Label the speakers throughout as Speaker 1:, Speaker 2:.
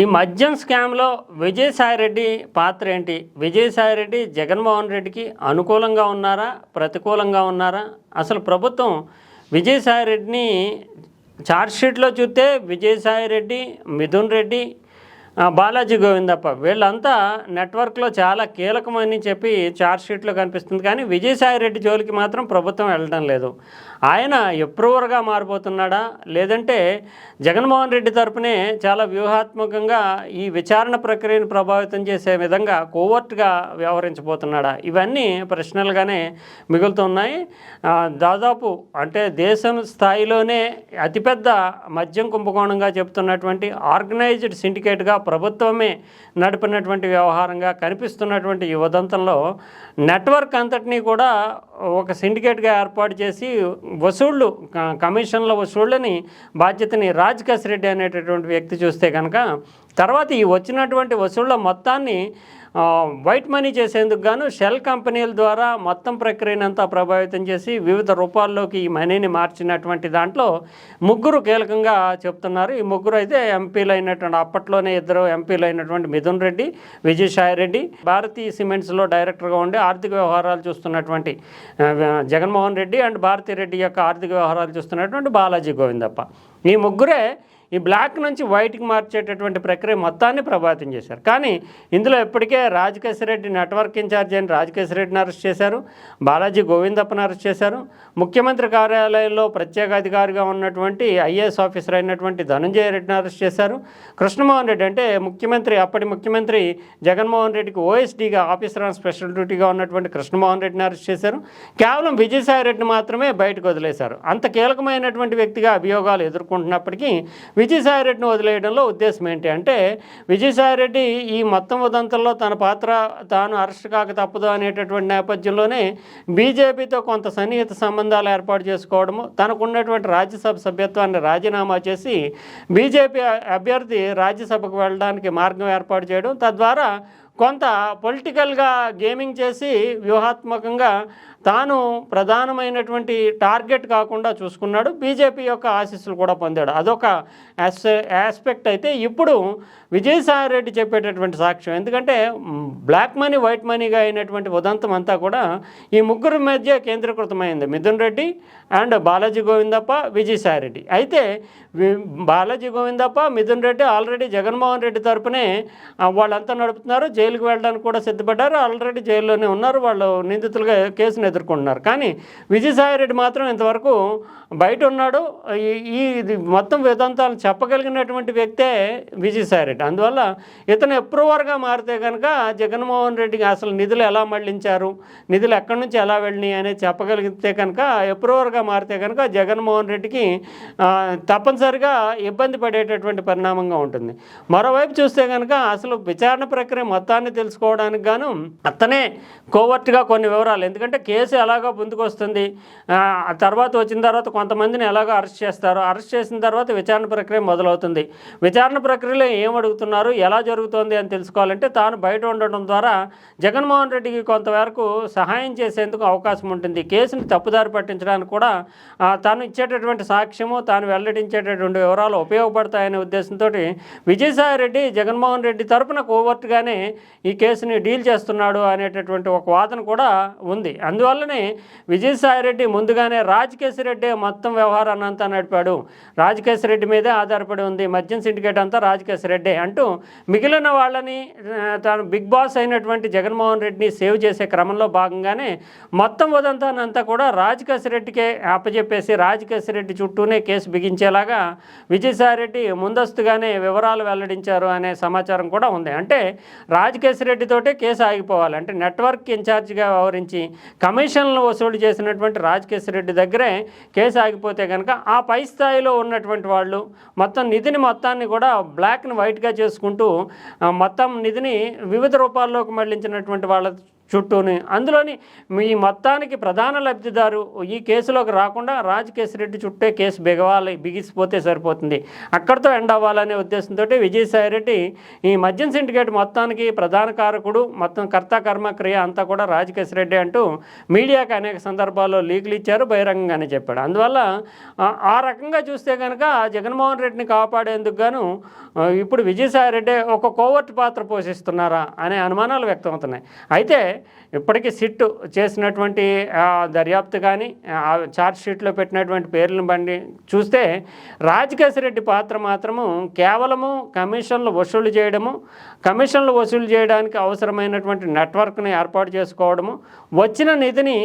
Speaker 1: ఈ మద్యం స్కామ్లో విజయసాయిరెడ్డి పాత్ర ఏంటి? విజయసాయిరెడ్డి జగన్మోహన్ రెడ్డికి అనుకూలంగా ఉన్నారా? ప్రతికూలంగా ఉన్నారా? అసలు ప్రభుత్వం విజయసాయిరెడ్డిని చార్జ్షీట్లో చూస్తే విజయసాయిరెడ్డి మిథున్ రెడ్డి బాలాజీ గోవిందప్ప వీళ్ళంతా నెట్వర్క్లో చాలా కీలకమని చెప్పి ఛార్జ్షీట్లో కనిపిస్తుంది. కానీ విజయసాయిరెడ్డి జోలికి మాత్రం ప్రభుత్వం వెళ్ళడం లేదు. ఆయన ఎప్రూవర్గా మారిపోతున్నాడా? లేదంటే జగన్మోహన్ రెడ్డి తరపునే చాలా వ్యూహాత్మకంగా ఈ విచారణ ప్రక్రియను ప్రభావితం చేసే విధంగా కోవర్ట్గా వ్యవహరించబోతున్నాడా? ఇవన్నీ ప్రశ్నలుగానే మిగులుతున్నాయి. దాదాపు అంటే దేశం స్థాయిలోనే అతిపెద్ద మద్యం కుంభకోణంగా చెప్తున్నటువంటి ఆర్గనైజ్డ్ సిండికేట్గా ప్రభుత్వమే నడిపినటువంటి వ్యవహారంగా కనిపిస్తున్నటువంటి ఈ ఉదంతంలో నెట్వర్క్ అంతటినీ కూడా ఒక సిండికేట్గా ఏర్పాటు చేసి వసూళ్ళు కమిషన్ల వసూళ్ళని బాధ్యతని రాజ్ కసిరెడ్డి అనేటటువంటి వ్యక్తి చూస్తే కనుక తర్వాత ఈ వచ్చినటువంటి వసూళ్ళ మొత్తాన్ని వైట్ మనీ చేసేందుకు గాను షెల్ కంపెనీల ద్వారా మొత్తం ప్రక్రియనంతా ప్రభావితం చేసి వివిధ రూపాల్లోకి ఈ మనీని మార్చినటువంటి దాంట్లో ముగ్గురు కీలకంగా చెప్తున్నారు. ఈ ముగ్గురు అయితే ఎంపీలు అయినటువంటి అప్పట్లోనే ఇద్దరు ఎంపీలు అయినటువంటి మిథున్ రెడ్డి విజయసాయి రెడ్డి భారతీయ సిమెంట్స్లో డైరెక్టర్గా ఉండి ఆర్థిక వ్యవహారాలు చూస్తున్నటువంటి జగన్మోహన్ రెడ్డి అండ్ భారతీ రెడ్డి యొక్క ఆర్థిక వ్యవహారాలు చూస్తున్నటువంటి బాలాజీ గోవిందప్ప. ఈ ముగ్గురే ఈ బ్లాక్ నుంచి వైట్కి మార్చేటటువంటి ప్రక్రియ మొత్తాన్ని ప్రభావితం చేశారు. కానీ ఇందులో ఇప్పటికే రాజకేశ్వరరెడ్డి నెట్వర్క్ ఇన్ఛార్జ్ అయిన రాజకేశ్వరరెడ్డిని అరెస్ట్ చేశారు. బాలాజీ గోవిందప్పని అరెస్ట్ చేశారు. ముఖ్యమంత్రి కార్యాలయంలో ప్రత్యేక అధికారిగా ఉన్నటువంటి ఐఏఎస్ ఆఫీసర్ అయినటువంటి ధనంజయ రెడ్డిని అరెస్ట్ చేశారు. కృష్ణమోహన్ రెడ్డి అంటే ముఖ్యమంత్రి అప్పటి ముఖ్యమంత్రి జగన్మోహన్ రెడ్డికి ఓఎస్డీగా ఆఫీసర్ ఆన్ స్పెషల్ డ్యూటీగా ఉన్నటువంటి కృష్ణమోహన్ రెడ్డిని అరెస్ట్ చేశారు. కేవలం విజయసాయి రెడ్డిని మాత్రమే బయటకు వదిలేశారు. అంత కీలకమైనటువంటి వ్యక్తిగా అభియోగాలు ఎదుర్కొంటున్నప్పటికీ విజయసాయి రెడ్డిని వదిలేయడంలో ఉద్దేశం ఏంటి అంటే విజయసాయి రెడ్డి ఈ మొత్తం ఉదంతంలో తన పాత్ర తాను అరెస్ట్ కాక తప్పదు అనేటటువంటి నేపథ్యంలోనే బీజేపీతో కొంత సన్నిహిత సంబంధాలు ఏర్పాటు చేసుకోవడము తనకున్నటువంటి రాజ్యసభ సభ్యత్వాన్ని రాజీనామా చేసి బీజేపీ అభ్యర్థి రాజ్యసభకు వెళ్ళడానికి మార్గం ఏర్పాటు చేయడం తద్వారా కొంత పొలిటికల్గా గేమింగ్ చేసి వ్యూహాత్మకంగా తాను ప్రధానమైనటువంటి టార్గెట్ కాకుండా చూసుకున్నాడు. బీజేపీ యొక్క ఆశీస్సులు కూడా పొందాడు. అదొక యాస్ ఆస్పెక్ట్ అయితే ఇప్పుడు విజయసాయి రెడ్డి చెప్పేటటువంటి సాక్ష్యం. ఎందుకంటే బ్లాక్ మనీ వైట్ మనీగా అయినటువంటి ఉదంతం అంతా కూడా ఈ ముగ్గురు మధ్య కేంద్రీకృతమైంది. మిథున్ రెడ్డి అండ్ బాలాజీ గోవిందప్ప విజయసాయి రెడ్డి. అయితే వి- బాలాజీ గోవిందప్ప మిథున్ రెడ్డి ఆల్రెడీ జగన్మోహన్ రెడ్డి తరపునే వాళ్ళంతా నడుపుతున్నారు. జైలుకు వెళ్ళడానికి కూడా సిద్ధపడ్డారు. ఆల్రెడీ జైల్లోనే ఉన్నారు. వాళ్ళు నిందితులుగా కేసును ఎదుర్కొంటున్నారు. కానీ విజయసాయిరెడ్డి మాత్రం ఇంతవరకు బయట ఉన్నాడు. ఈ- ఇది మొత్తం వేదాంతాలు చెప్పగలిగినటువంటి వ్యక్తే విజయసాయిరెడ్డి అందువల్ల ఇతను అప్రూవర్గా మారితే కనుక జగన్మోహన్ రెడ్డికి అసలు నిధులు ఎలా మళ్ళించారు? నిధులు ఎక్కడి నుంచి ఎలా వెళ్ళినాయి అనేది చెప్పగలిగితే కనుక అప్రూవర్గా మారితే కనుక జగన్మోహన్ రెడ్డికి తప్పనిసరిగా ఇబ్బంది పడేటటువంటి పరిణామంగా ఉంటుంది. మరోవైపు చూస్తే కనుక అసలు విచారణ ప్రక్రియ మొత్తం మొత్తాన్ని తెలుసుకోవడానికి గాను అతనే కోవర్ట్గా కొన్ని వివరాలు. ఎందుకంటే కేసు ఎలాగో ముందుకొస్తుంది. ఆ తర్వాత వచ్చిన తర్వాత కొంతమందిని ఎలాగో అరెస్ట్ చేస్తారు. అరెస్ట్ చేసిన తర్వాత విచారణ ప్రక్రియ మొదలవుతుంది. విచారణ ప్రక్రియలో ఏం అడుగుతున్నారు? ఎలా జరుగుతోంది అని తెలుసుకోవాలంటే తాను బయట ఉండడం ద్వారా జగన్మోహన్ రెడ్డికి కొంతవరకు సహాయం చేసేందుకు అవకాశం ఉంటుంది. కేసుని తప్పుదారి పట్టించడానికి కూడా తాను ఇచ్చేటటువంటి సాక్ష్యము తాను వెల్లడించేటటువంటి వివరాలు ఉపయోగపడతాయనే ఉద్దేశంతో విజయసాయి రెడ్డి జగన్మోహన్ రెడ్డి తరపున కోవర్ట్గానే ఈ కేసుని డీల్ చేస్తున్నాడు అనేటటువంటి ఒక వాదన కూడా ఉంది. అందువల్లనే విజయసాయిరెడ్డి ముందుగానే రాజకేశి రెడ్డి మొత్తం వ్యవహారాన్ని అంతా నడిపాడు. రాజకేశి రెడ్డి మీదే ఆధారపడి ఉంది. మద్యం సిండికేట్ అంతా రాజకేశి రెడ్డి అంటూ మిగిలిన వాళ్ళని ఆ, తాను బిగ్ బాస్ అయినటువంటి జగన్మోహన్ రెడ్డిని సేవ్ చేసే క్రమంలో భాగంగానే మొత్తం ఉదంతానంతా కూడా రాజకేశి రెడ్డికే అప్పచెప్పేసి రాజకేశి రెడ్డి చుట్టూనే కేసు బిగించేలాగా విజయసాయిరెడ్డి ముందస్తుగానే వివరాలు వెల్లడించారు అనే సమాచారం కూడా ఉంది. అంటే రాజకేశి రెడ్డితోటే కేసు ఆగిపోవాలి. అంటే నెట్వర్క్ ఇన్ఛార్జిగా వ్యవహరించి కమిషన్లు వసూలు చేసినటువంటి రాజకేశి రెడ్డి దగ్గరే కేసు ఆగిపోతే కనుక ఆ పై స్థాయిలో ఉన్నటువంటి వాళ్ళు మొత్తం నిధిని మొత్తాన్ని కూడా బ్లాక్ని వైట్గా చేసుకుంటూ మొత్తం నిధిని వివిధ రూపాల్లోకి మళ్ళించినటువంటి వాళ్ళ చుట్టూని. అందులోని మీ మొత్తానికి ప్రధాన లబ్ధిదారు ఈ కేసులోకి రాకుండా రాజకేశ్ రెడ్డి చుట్టే కేసు బిగవాలి బిగిసిపోతే సరిపోతుంది. అక్కడితో ఎండ్ అవ్వాలనే ఉద్దేశంతో విజయసాయి రెడ్డి ఈ మద్యం సిండికేట్ మొత్తానికి ప్రధాన కారకుడు మొత్తం కర్త కర్మ క్రియ అంతా కూడా రాజకేశ్ రెడ్డి అంటూ మీడియాకి అనేక సందర్భాల్లో లీకులు ఇచ్చారు బహిరంగంగానే చెప్పాడు. అందువల్ల ఆ- రకంగా చూస్తే కనుక జగన్మోహన్ రెడ్డిని కాపాడేందుకు గాను ఇప్పుడు విజయసాయి రెడ్డి ఒక కోవర్ట్ పాత్ర పోషిస్తున్నారా అనే అనుమానాలు వ్యక్తమవుతున్నాయి. అయితే ఇప్పటికీ సిట్ చేసినటువంటి దర్యాప్తు కానీ ఆ ఛార్జ్ షీట్లో పెట్టినటువంటి పేర్లను బండి చూస్తే రాజకేశ్ రెడ్డి పాత్ర మాత్రము కేవలము కమిషన్లు వసూలు చేయడము కమిషన్లు వసూలు చేయడానికి అవసరమైనటువంటి నెట్వర్క్ని ఏర్పాటు చేసుకోవడము వచ్చిన నిధిని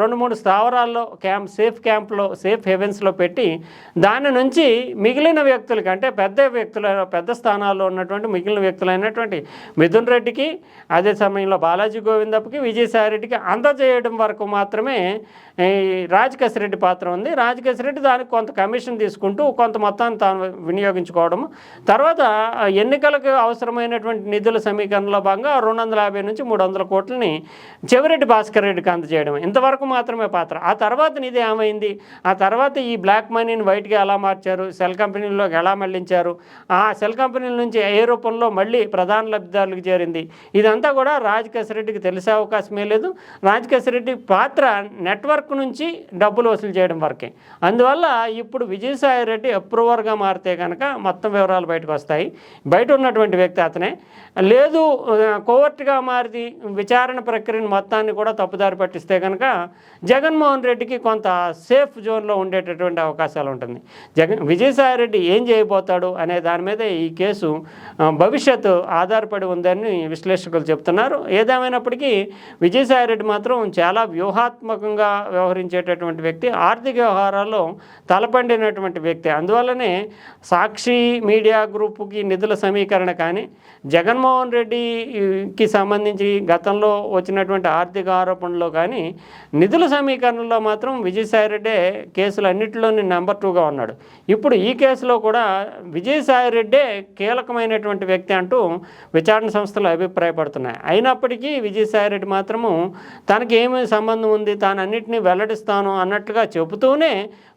Speaker 1: రెండు మూడు స్థావరాల్లో క్యాంప్ సేఫ్ క్యాంప్లో సేఫ్ హెవెన్స్లో పెట్టి దాని నుంచి మిగిలిన వ్యక్తులకి అంటే పెద్ద వ్యక్తుల పెద్ద స్థానాల్లో ఉన్నటువంటి మిగిలిన వ్యక్తులైనటువంటి మిథున్ రెడ్డికి అదే సమయంలో బాలాజీ గోవిందప్పకి విజయసాయి రెడ్డికి అందజేయడం వరకు మాత్రమే ఈ రెడ్డి పాత్ర ఉంది. రాజకేశ్ రెడ్డి దానికి కొంత కమిషన్ తీసుకుంటూ కొంత మొత్తాన్ని తాను వినియోగించుకోవడం. తర్వాత ఎన్నికలకు అవసరమైనటువంటి నిధుల సమీకరణలో భాగంగా రెండు వందల యాభై నుంచి మూడు వందల కోట్లని చెవిరెడ్డి భాస్కర్ రెడ్డికి అందజేయడం ఇంతవరకు మాత్రమే పాత్ర. ఆ తర్వాత నిధి ఏమైంది? ఆ తర్వాత ఈ బ్లాక్ మనీని వైట్గా ఎలా మార్చారు? సెల్ కంపెనీల్లోకి ఎలా మళ్ళించారు? ఆ సెల్ కంపెనీల నుంచి ఏ రూపంలో మళ్ళీ ప్రధాన లబ్ధిదారులకు చేరింది? ఇదంతా కూడా రాజకేశ్ రెడ్డికి తెలిసే అవకాశమే లేదు. రాజకేశ్ రెడ్డి పాత్ర నెట్వర్క్ నుంచి డబ్బులు వసూలు చేయడం వరకే. అందువల్ల ఇప్పుడు విజయసాయి రెడ్డి అప్రూవర్గా మారితే కనుక మొత్తం వివరాలు బయటకు వస్తాయి. బయట ఉన్నటువంటి వ్యక్తి అతనే. లేదు కోవర్ట్గా మారి విచారణ ప్రక్రియను మొత్తాన్ని కూడా తప్పుదారి పట్టిస్తే కనుక జగన్మోహన్ రెడ్డికి కొంత సేఫ్ జోన్లో ఉండేటటువంటి అవకాశాలు ఉంటుంది. జగన్ విజయసాయి రెడ్డి ఏం చేయబోతాడు అనే దాని మీద ఈ కేసు భవిష్యత్తు ఆధారపడి ఉందని విశ్లేషకులు చెప్తున్నారు. ఏదేమైనప్పటికీ విజయసాయి రెడ్డి మాత్రం చాలా వ్యూహాత్మకంగా వ్యవహరించేటటువంటి వ్యక్తి ఆర్థిక వ్యవహారాల్లో తలపండినటువంటి వ్యక్తి. అందువల్లనే సాక్షి మీడియా గ్రూపుకి నిధుల సమీకరణ కానీ జగన్మోహన్ రెడ్డికి సంబంధించి గతంలో వచ్చినటువంటి ఆర్థిక ఆరోపణలో కానీ నిధుల సమీకరణలో మాత్రం విజయసాయి రెడ్డే కేసులు అన్నింటిలోనే నెంబర్ టూగా ఉన్నాడు. ఇప్పుడు ఈ కేసులో కూడా విజయసాయి రెడ్డే కీలకమైనటువంటి వ్యక్తి అంటూ విచారణ సంస్థలు అభిప్రాయపడుతున్నాయి. అయినప్పటికీ విజయ విజయసాయిరెడ్డి మాత్రము తనకి ఏమేమి సంబంధం ఉంది తాను అన్నింటినీ వెల్లడిస్తాను అన్నట్లుగా చెబుతూనే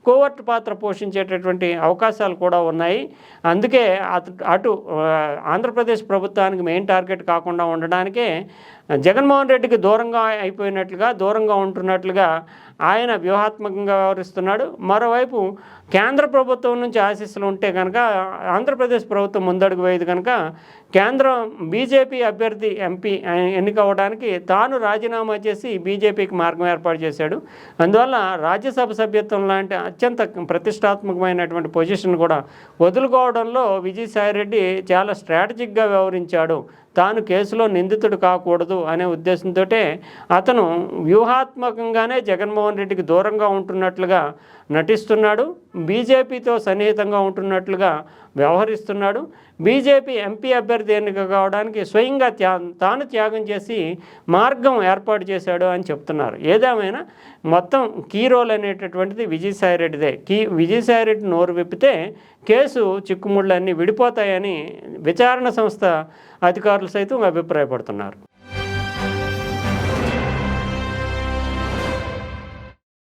Speaker 1: కోవర్ట్ పాత్ర పోషించేటటువంటి అవకాశాలు కూడా ఉన్నాయి. అందుకే అటు అటు ఆంధ్రప్రదేశ్ ప్రభుత్వానికి మెయిన్ టార్గెట్ కాకుండా ఉండడానికే జగన్మోహన్ రెడ్డికి దూరంగా అయిపోయినట్లుగా దూరంగా ఉంటున్నట్లుగా ఆయన వ్యూహాత్మకంగా వ్యవహరిస్తున్నాడు. మరోవైపు కేంద్ర ప్రభుత్వం నుంచి ఆశీస్సులు ఉంటే కనుక ఆంధ్రప్రదేశ్ ప్రభుత్వం ముందడుగు వేయదు కనుక కేంద్రం బీజేపీ అభ్యర్థి ఎంపీ ఎన్నికవడానికి తాను రాజీనామా చేసి బీజేపీకి మార్గం ఏర్పాటు చేశాడు. అందువల్ల రాజ్యసభ సభ్యత్వం లాంటి అత్యంత ప్రతిష్టాత్మకమైనటువంటి పొజిషన్ కూడా వదులుకోవడంలో విజయసాయిరెడ్డి చాలా స్ట్రాటజిక్గా వ్యవహరించాడు. తాను కేసులో నిందితుడు కాకూడదు అనే ఉద్దేశంతో అతను వ్యూహాత్మకంగానే జగన్మోహన్ రెడ్డికి దూరంగా ఉంటున్నట్లుగా నటిస్తున్నాడు బీజేపీతో సన్నిహితంగా ఉంటున్నట్లుగా వ్యవహరిస్తున్నాడు. బీజేపీ ఎంపీ అభ్యర్థి ఎన్నిక కావడానికి స్వయంగా త్యా తాను త్యాగం చేసి మార్గం ఏర్పాటు చేశాడు అని చెప్తున్నారు. ఏదేమైనా మొత్తం కీ రోల్ అనేటటువంటిది విజయసాయిరెడ్డిదే. కీ విజయసాయిరెడ్డి నోరు విప్పితే కేసు చిక్కుముళ్ళన్నీ విడిపోతాయని విచారణ సంస్థ అధికారులు సైతం అభిప్రాయపడుతున్నారు.